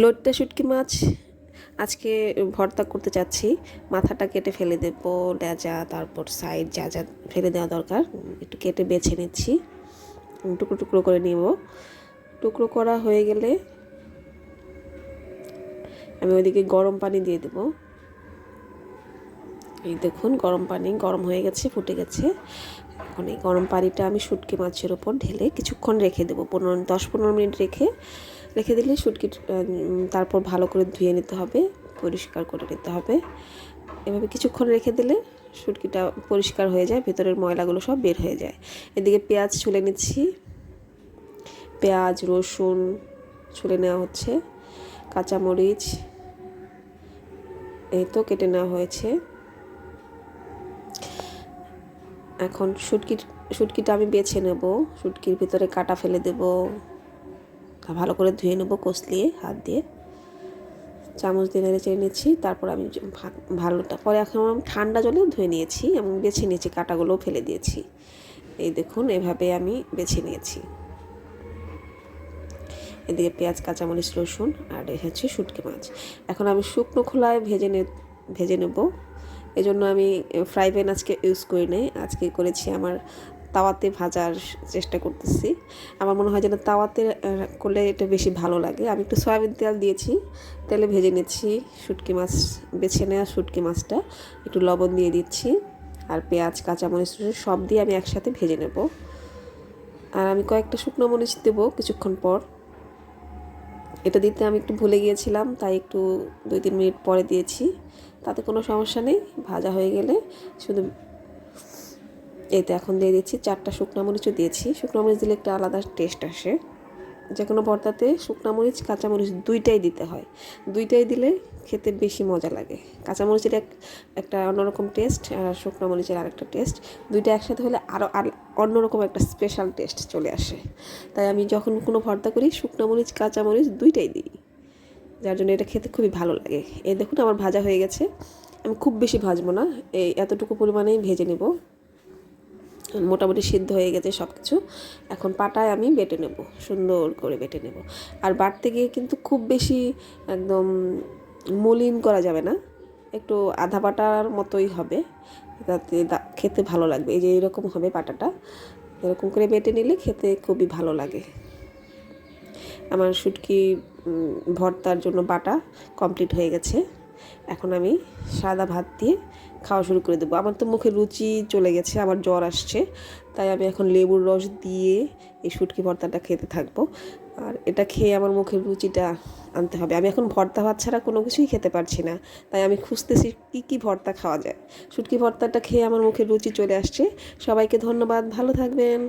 লোটটা শুটকি মাছ। আজকে ভর্তা করতে চাচ্ছি। মাথাটা কেটে ফেলে দেব লেজা তারপর সাইড যা যা ফেলে দেওয়া দরকার, একটু কেটে বেছে নিচ্ছি। টুকরো টুকরো করে নিব। টুকরো করা হয়ে গেলে আমি ওইদিকে গরম পানি দিয়ে দেব। এই দেখুন, গরম পানি গরম হয়ে গেছে, ফুটে গেছে। এখন এই গরম পানিটা আমি শুটকি মাছের ওপর ঢেলে কিছুক্ষণ রেখে দেবো। পনেরো, দশ পনেরো মিনিট রেখে রেখে দিলে শুটকি তারপর ভালো করে ধুয়ে নিতে হবে, পরিষ্কার করে নিতে হবে। এভাবে কিছুক্ষণ রেখে দিলে শুটকিটা পরিষ্কার হয়ে যায়, ভেতরের ময়লাগুলো সব বের হয়ে যায়। এদিকে পেঁয়াজ ছুলে নিচ্ছি। পেঁয়াজ, রসুন ছুলে নেওয়া হচ্ছে, কাঁচামরিচ, এই তো কেটে নেওয়া হয়েছে। এখন শুটকির, শুটকিটা আমি বেছে নেব, শুটকির ভিতরে কাটা ফেলে দেব। ভালো করে ধুয়ে নেব কষলিয়ে, হাত দিয়ে। চামচ দিয়ে নেড়ে চেড়ে নিচ্ছি, তারপর আমি ভালোটা, পরে এখন আমি ঠান্ডা জলে ধুয়ে নিয়েছি এবং বেছে নিয়েছি, কাটাগুলোও ফেলে দিয়েছি। এই দেখুন, এভাবে আমি বেছে নিয়েছি। এদিকে পেঁয়াজ, কাঁচামরিচ, রসুন, আর এই হচ্ছে শুটকি মাছ। এখন আমি শুকনো খোলায় ভেজে নে, ভেজে নেব। এজন্য আমি ফ্রাই প্যান আজকে ইউজ করি নাই, আজকে করেছি আমার তাওয়াতে ভাজার চেষ্টা করতেছি। আমার মনে হয় যেন তাওয়াতে করলে এটা বেশি ভালো লাগে। আমি একটু সয়াবিন তেল দিয়েছি, তেলে ভেজে নিচ্ছি, শুটকি মাছ বেছে নেওয়া শুটকি মাছটা। একটু লবণ দিয়ে দিচ্ছি আর পেঁয়াজ, কাঁচামরিচ সব দিয়ে আমি একসাথে ভেজে নেব। আর আমি কয়েকটা শুকনো মরিচ দেবো কিছুক্ষণ পর। এটা দিতে আমি একটু ভুলে গিয়েছিলাম, তাই একটু দুই তিন মিনিট পরে দিয়েছি। তাতে কোনো সমস্যা নেই, ভাজা হয়ে গেলে শুধু এতে এখন দিয়ে দিচ্ছি চারটা শুকনো মরিচও দিয়েছি। শুকনো মরিচ দিলে একটা আলাদা টেস্ট আসে। যে কোনো ভর্তাতে শুকনো মরিচ কাঁচামরিচ দুইটাই দিতে হয়। দুইটাই দিলে খেতে বেশি মজা লাগে। কাঁচামরিচের এক, একটা অন্যরকম টেস্ট আর শুকনো মরিচের আরেকটা টেস্ট দুইটা একসাথে হলে আরও আর অন্যরকম একটা স্পেশাল টেস্ট চলে আসে। তাই আমি যখন কোনো ভর্তা করি, শুকনো মরিচ কাঁচামরিচ দুইটাই দিই। যার জন্য এটা খেতে খুবই ভালো লাগে। এই দেখুন আমার ভাজা হয়ে গেছে। আমি খুব বেশি ভাজবো না। এই এতটুকু পরিমাণেই ভেজে নেব। মোটামুটি সিদ্ধ হয়ে গেছে সব কিছু এখন পাটায় আমি বেটে নেব, সুন্দর করে বেটে নেব। আর বাটতে গিয়ে কিন্তু খুব বেশি একদম মলিন করা যাবে না। একটু আধা বাটার মতোই হবে, তাতে খেতে ভালো লাগবে। এই যে এরকম হবে পাটাটা, এরকম করে বেটে নিলে খেতে খুবই ভালো লাগে। আমার শুটকি ভর্তার জন্য বাটা কমপ্লিট হয়ে গেছে। এখন আমি সাদা ভাত দিয়ে খাওয়া শুরু করে দেবো। আমার তো মুখে রুচি চলে গেছে, আমার জ্বর আসছে। তাই আমি এখন লেবুর রস দিয়ে এই শুটকি ভর্তাটা খেতে থাকব। আর এটা খেয়ে আমার মুখের রুচিটা আনতে হবে। আমি এখন ভর্তা ভাত ছাড়া কোনো কিছুই খেতে পারছি না। তাই আমি খুঁজতেছি কী কী ভর্তা খাওয়া যায়। শুটকি ভর্তাটা খেয়ে আমার মুখের রুচি চলে আসছে। সবাইকে ধন্যবাদ, ভালো থাকবেন।